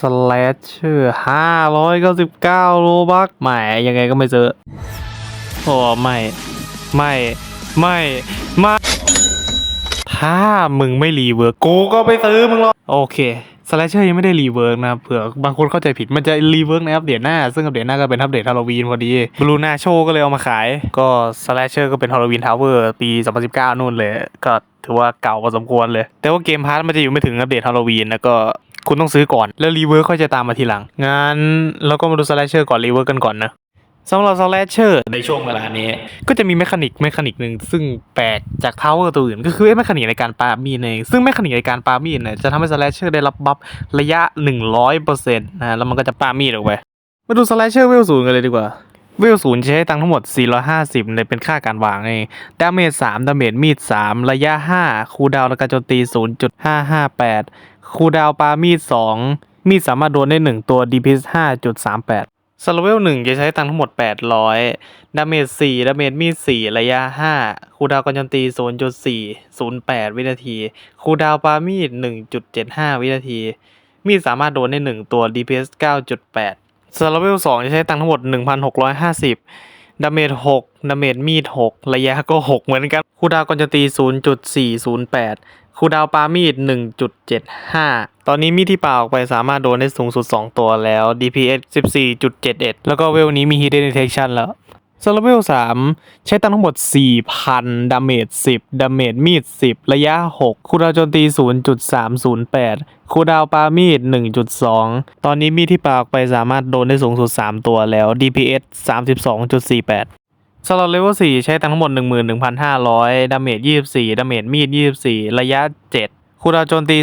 สแลชเชอร์ห้าร้อยเก้าสิบเก้าโลบักแหมยังไงก็ไม่ซื้อโอ้ไม่ไม่ไม่ไม่ถ้ามึงไม่รีเวิร์กกูก็ไปซื้อมึงหรอกโอเคสแลชเชอร์ยังไม่ได้รีเวิร์กนะเผื่อบางคนเข้าใจผิดมันจะรีเวิร์กในอัปเดตหน้า ซึ่งอัปเดตหน้าก็เป็นอัปเดตฮาโลวีนพอดีบลูนาโชก็เลยเอามาขาย ก็สแลชเชอร์ก็เป็นฮาโลวีนทาวเวอร์ปี 2019 นู่นเลย ก็ถือว่าเก่าพอสมควรเลย แต่ว่าเกมพาร์ทมันจะอยู่ไม่ถึงอัปเดตฮาโลวีนแล้วก็ คุณต้องซื้อก่อน แล้วรีเวิร์กค่อยจะตามมาทีหลัง งั้นเราก็มาดูสแลชเชอร์ก่อนรีเวิร์กกันก่อนนะสำหรับสแลชเชอร์ในช่วงเวลานี้ ก็จะมีแมคานิกแมคานิกหนึ่งซึ่งแปลกจากทาวเวอร์ตัวอื่น ก็คือแมคานิกในการปามีดเองซึ่งแมคานิกในการปามีดเนี่ยจะทำให้สแลชเชอร์ได้รับบัฟระยะ 100%นะแล้วมันก็จะปามีดออกไปมาดูสแลชเชอร์เวลศูนย์กันเลยดีกว่า เวลศูนย์ใช้ตังทั้งหมด 450ในเป็นค่าการวางเองดาเมจ3ดาเมจมีด 3 ระยะ 5 คูดาวน์ในการโจมตี 0.558 คูดาวปามีด 2 มีดสามารถโดนได้ 1 ตัว DPS 5.38สโลเวล1จะใช้ตังทั้งหมด 800 ดาเมจ4ดาเมจมีด 4 ระยะ 5 คูดาวการโจมตี 0.408 วินาที คูดาวปามีด 1.75 วินาที มีดสามารถโดนได้ 1 ตัว DPS 9.8 สลาเวลสองจะใช้ตังทั้งหมด 1,650 ดาเมจ6ดาเมจมีด 6 ระยะก็ 6 เหมือนกัน คูดาวก่อนจะตี 0.408 คูดาวน์ปามีด 1.75 ตอนนี้มีดที่ปาออกไปสามารถโดนได้สูงสุด 2 ตัวแล้ว DPS 14.71 แล้วก็เวลนี้มี Hidden Detection แล้ว สลาเวล3ใช้ตังทั้งหมด 4,000 ดาเมจ 10 ดาเมจมีด 10 ระยะ 6 คูดาวโจมตี 0.308 คูดาวปามีด 1.2 ตอนนี้มีดที่ปาออกไปสามารถโดนได้สูงสุด 3 ตัวแล้ว DPS 32.48สำหรับเลเวล4ใช้ตังทั้งหมด 11,500 ดาเมจ 24 ดาเมจมีด 24 ระยะ 7 คูดาวน์โจมตี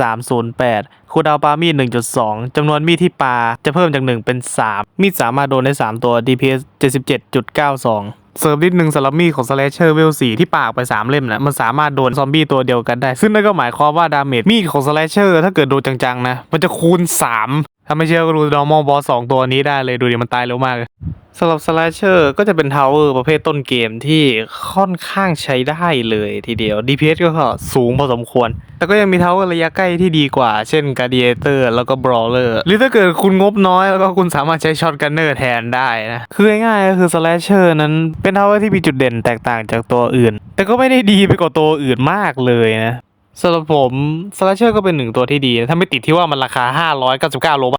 0.308คูดาวปามีด 1.2 จำนวนมีดที่ปาจะเพิ่มจาก 1 เป็น 3 มีดสามารถโดนได้ 3 ตัว DPS 77.92เสริมนิดนึงสำหรับมีดของสแลชเชอร์เวล4ที่ปากไป 3 เล่มนะมันสามารถโดนซอมบี้ตัวเดียวกันได้ ซึ่งนั่นก็หมายความว่าดาเมจมีดของสแลชเชอร์ถ้าเกิดโดนจังๆนะ มันจะคูณ 3 ถ้าไม่เชื่อก็ดู normal boss 2ตัวนี้ได้เลยดูดิมันตายเร็วมากสำหรับ Slasher ก็จะเป็นทาวเวอร์ประเภทต้นเกมที่ค่อนข้างใช้ได้เลยทีเดียว DPS ก็สูงพอสมควร แต่ก็ยังมีทาวเวอร์ระยะใกล้ที่ดีกว่า เช่น Gladiator แล้วก็ Brawler หรือถ้าเกิดคุณงบน้อยแล้วก็คุณสามารถใช้ช็อตกันเนอร์แทนได้นะ คือง่ายๆก็คือ Slasher นั้นเป็นทาวเวอร์ที่มีจุดเด่นแตกต่างจากตัวอื่น แต่ก็ไม่ได้ดีไปกว่าตัวอื่นมากเลยนะสำหรับผม Slasher ก็เป็นหนึ่งตัวที่ดี ถ้าไม่ติดที่ว่ามันราคา 599โลบ